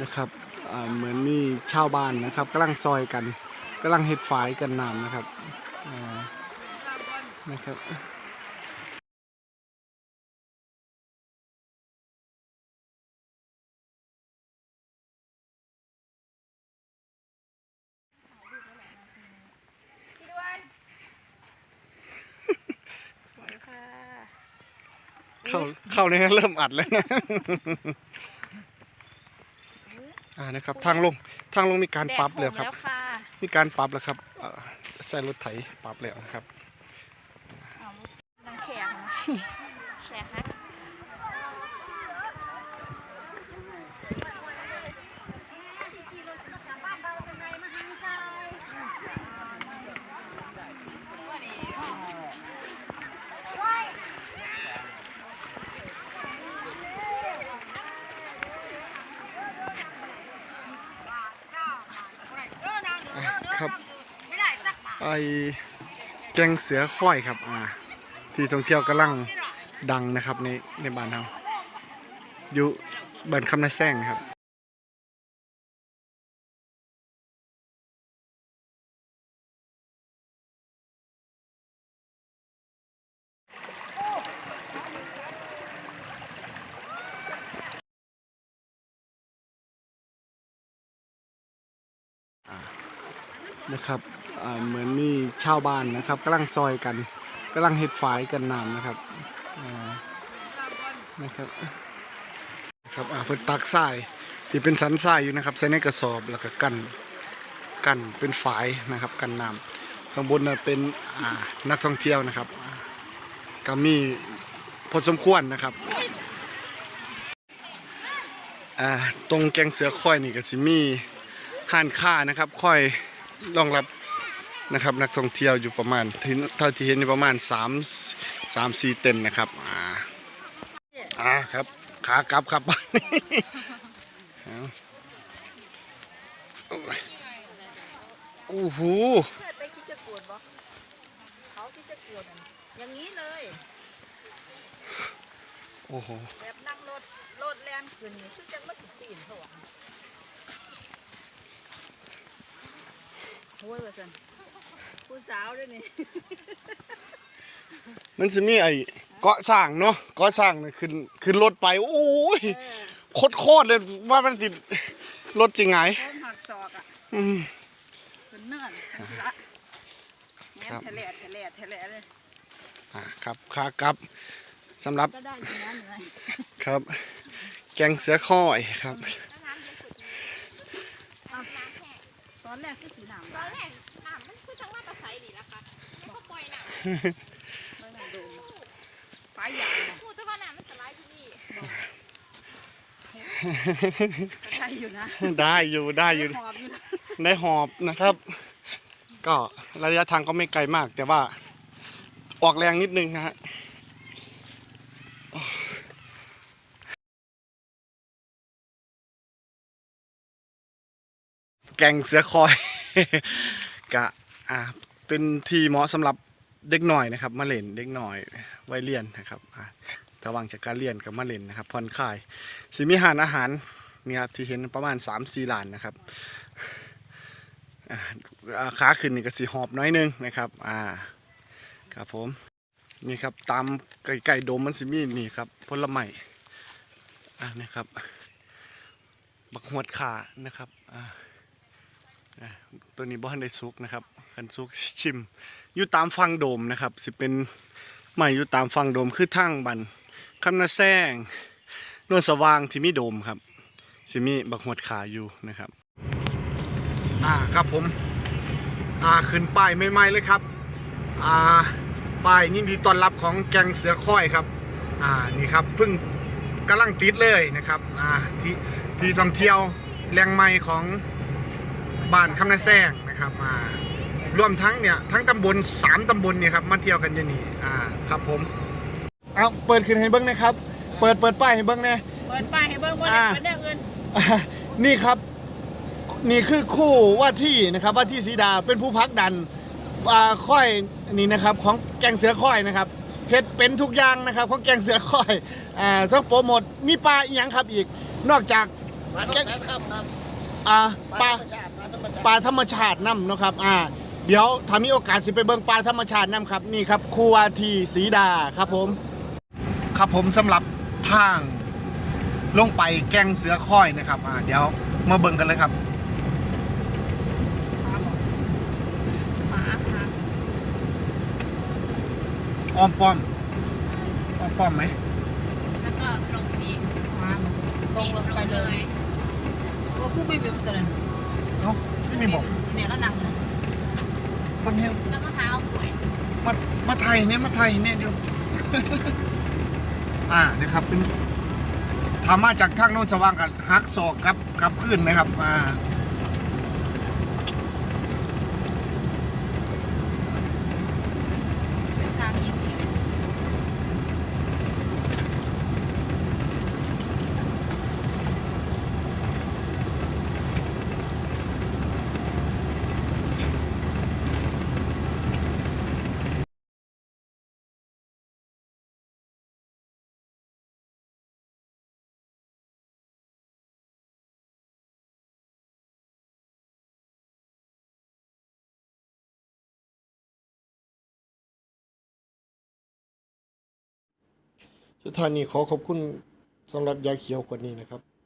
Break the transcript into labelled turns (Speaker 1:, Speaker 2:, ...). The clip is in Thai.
Speaker 1: นะครับเหมือนมีชาวบ้านนะครับกำลังซอยกันกำลังเฮ็ดฝายกันน้ำนะครับนะครับเข้าเข้าในนั้นเริ่มอัดแล้วนะ อ่านะครับทางลงทางลงมีการปรับแล้วครับ
Speaker 2: แดดผมค่ะ
Speaker 1: มีการปรับแล้วครับเอ่อใช้รถไถปรับแล้วนะครับ
Speaker 2: เอานังแขกนะแขกฮะ
Speaker 1: อะครับ ไอแกงเสือค่อยครับ อ่า ที่ท่องเที่ยวกำลังดังนะครับในในบ้านเราอยู่บ้านคำนาแซงครับนะครับ เหมือนมีชาวบ้านนะครับกำลังซอยกันกำลังเฮ็ดฝายกันน้ำนะครับนะครับครับอ่าเพิ่นตักทรายที่เป็นสันทรายอยู่นะครับใส่ในกระสอบแล้วก็กันกันเป็นฝายนะครับกันน้ำข้างบนน่ะเป็นอ่านักท่องเที่ยวนะครับอ่าก็มีพอสมควรนะครับอ่าตรงแกงเสือค่อยนี่ก็สิมีห้านค้านะครับค่อยรองรับ นะครับนักท่องเที่ยวอยู่ประมาณที่เท่าที่เห็นอยู่ประมาณ3 3 4เต็นท์นะครับอ่าอ่าครับขากลับครับเอาโอ้ยโอ้โห
Speaker 2: เคยไปคิดจะกวดบ่เขาคิดจะกวดอะอย่างนี้เลย
Speaker 1: โอ้โห
Speaker 2: แบบนั่งรถรถแล่นขึ้นนี่ชุดจังมาถึงตีนเขาอะโอ้ยว่าซั่น ผู้สาวด้วยนี่
Speaker 1: มันจะมีไอ้เกาะสร้างเนาะเกาะสร้างนี่ขึ้นขึ้นรถไป โอ้ย
Speaker 2: เออ
Speaker 1: โคตรโคตรเลยว่ามันสิรถจริงไง
Speaker 2: ต้นหักศอกอะ
Speaker 1: อืม
Speaker 2: เป็นเนินละแง่
Speaker 1: ครับ
Speaker 2: ทะเลทะเลทะเลเลย
Speaker 1: อ่าครับขากลับสำหรับ
Speaker 2: ก็ได้อย่างนั้นเลย
Speaker 1: ครับ แกงเสือค่อยครับ
Speaker 2: ตอนแรกคือสีหนาม
Speaker 3: ตอนแรกน้ำมันคือทั้งว่าตะไซดีนะคะแล้วก็ ปล่อยน้
Speaker 2: ไม่มาดูปลายยางนะำ
Speaker 3: พูดแต่ว่าน้ำมันสลายที่นี่
Speaker 2: ก็ใช่อยู่นะ
Speaker 1: ได้อยู่ได้อยู่
Speaker 2: หอบอยู่นะ
Speaker 1: ในหอบนะครับ ก็ระยะทางก็ไม่ไกลมาก แต่ว่า ออกแรงนิดนึงนะฮะแกงเสือคอยกะอ่าเป็นที่เหมาะสำหรับ เด็กหน่อยนะครับ มาเล่นเด็กหน่อยไว้เรียนนะครับระว่างจากการเรียนกับมาเล่นนะครับผ่อนคลายสิมีหารอาหารนี่ครับที่เห็นประมาณ3-4ล้านนะครับอ่าอ่าขาขึ้นนี่ก็สีหอบน้อยนึงนะครับ อ่า ครับผม นี่ครับตามไก่ไก่โดมมันสิมีนี่ครับผลไม้อ่านี่ครับ บักหวดขานะครับ อ่า ตัวนี้บ่ทันได้สุกนะครับคันสุกชิม อยู่ตามฟังโดมนะครับ สิเป็นใหม่อยู่ตามฟังโดมคือทางบันคำนาแซงนวลสว่างที่มีโดมครับสิมีบักหวดขาอยู่นะครับ อ่าครับผม อ่าขึ้นป้ายใหม่ๆเลยครับ อ่าป้ายยินดีต้อนรับของแกงเสือค่อยครับ อ่านี่ครับเพิ่งกำลังติดเลยนะครับ อ่าที่ที่ท่องเที่ยวแหล่งใหม่ของ บ้านคำนาแซงนะครับอ่ารวมทั้งเนี่ยทั้งตำบลสามตำบลเนี่ยครับมาเที่ยวกันอยางนี่อ่าครับผมเอาเปิดขึ้นให้เบิ้งนะครับ เปิดเปิดป้ายให้เบิ้งแน่
Speaker 2: เปิดป้ายให้เบิ่งว่า
Speaker 1: อ่า
Speaker 2: เปิดได้เงิน
Speaker 1: อ่านี่ครับ นี่คือคู่ว่าที่นะครับว่าที่สีดาเป็นผู้พักดันอ่าค่อยนี่นะครับของแกงเสือค่อยนะครับเฮ็ดเป็นทุกอย่างนะครับของแกงเสือค่อยอ่าทั้งโปรโมทมีปลาอีหยังครับอีก นอกจาก
Speaker 4: ปลาต้องแสนข้ามครับ
Speaker 1: อ่า
Speaker 4: ป
Speaker 1: ป
Speaker 4: ลา
Speaker 1: ลา
Speaker 4: ธรรมชาติปลาธรรมชาติ
Speaker 1: ปลาธรรมชาตินํเนาะครับอ่าเดี๋ยวถ้ามีโอกาสสิไปเบิ่งปลาธรรมชาตินํครับนี่ครับครูวาทีสีดาครับผม ครับผมสำหรับทางลงไปแกงเสือค่อยนะครับอ่าเดี๋ยวมาเบิ่งกันเลยครับ
Speaker 3: หมาค่ะ
Speaker 1: อ้อมป้อมอ้อมป้อมไหม
Speaker 3: แล้วก็ตรงนี้
Speaker 2: ตรงลงไปเลย ว่า ผู้ไม่มีมันตัวนั้น
Speaker 1: เอ้าไม่มีบอก
Speaker 2: เนี่ยแล้วหนัง
Speaker 1: คนเนี้ย
Speaker 3: แล้วมะพร้าวสวย
Speaker 1: มามาไทยเนี่ยมาไทยเนี่ยเดียว อ่านะครับเป็นทามาจากทางโน้นสว่างกันฮักศอกกลับกลับขึ้นนะครับ อ่า สถานีขอขอบคุณสำหรับยาเขียวขวดนี้นะครับ